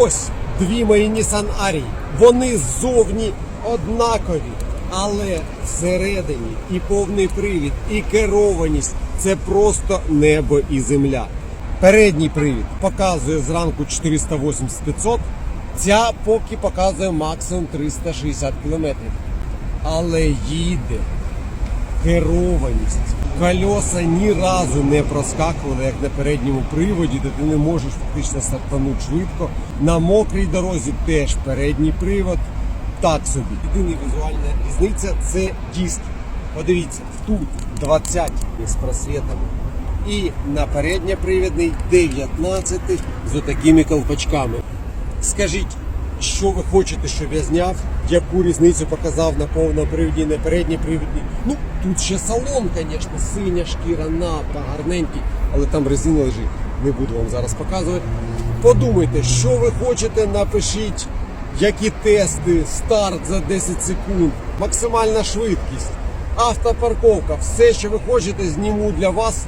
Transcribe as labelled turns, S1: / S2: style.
S1: Ось дві мої Nissan Арії. Вони ззовні однакові, але всередині і повний привід, і керованість це просто небо і земля. Передній привід показує зранку 480-500, ця поки показує максимум 360 км. Але їде керованість. Кольоса ні разу не проскакували, як на передньому приводі, де ти не можеш фактично стартанути швидко. На мокрій дорозі теж передній привод. Так собі. Єдина візуальна різниця це диск. Подивіться, тут 20 з просвітами. І на передньопривідний 19 з отакими колпачками. Скажіть, що ви хочете, щоб я зняв, яку різницю показав на повному приводі на передній приводі. Ну, тут ще салон, звісно, синя шкіра, напа, гарненький, але там резина лежить. Не буду вам зараз показувати. Подумайте, що ви хочете, напишіть, які тести, старт за 10 секунд, максимальна швидкість, автопарковка, все, що ви хочете, зніму для вас.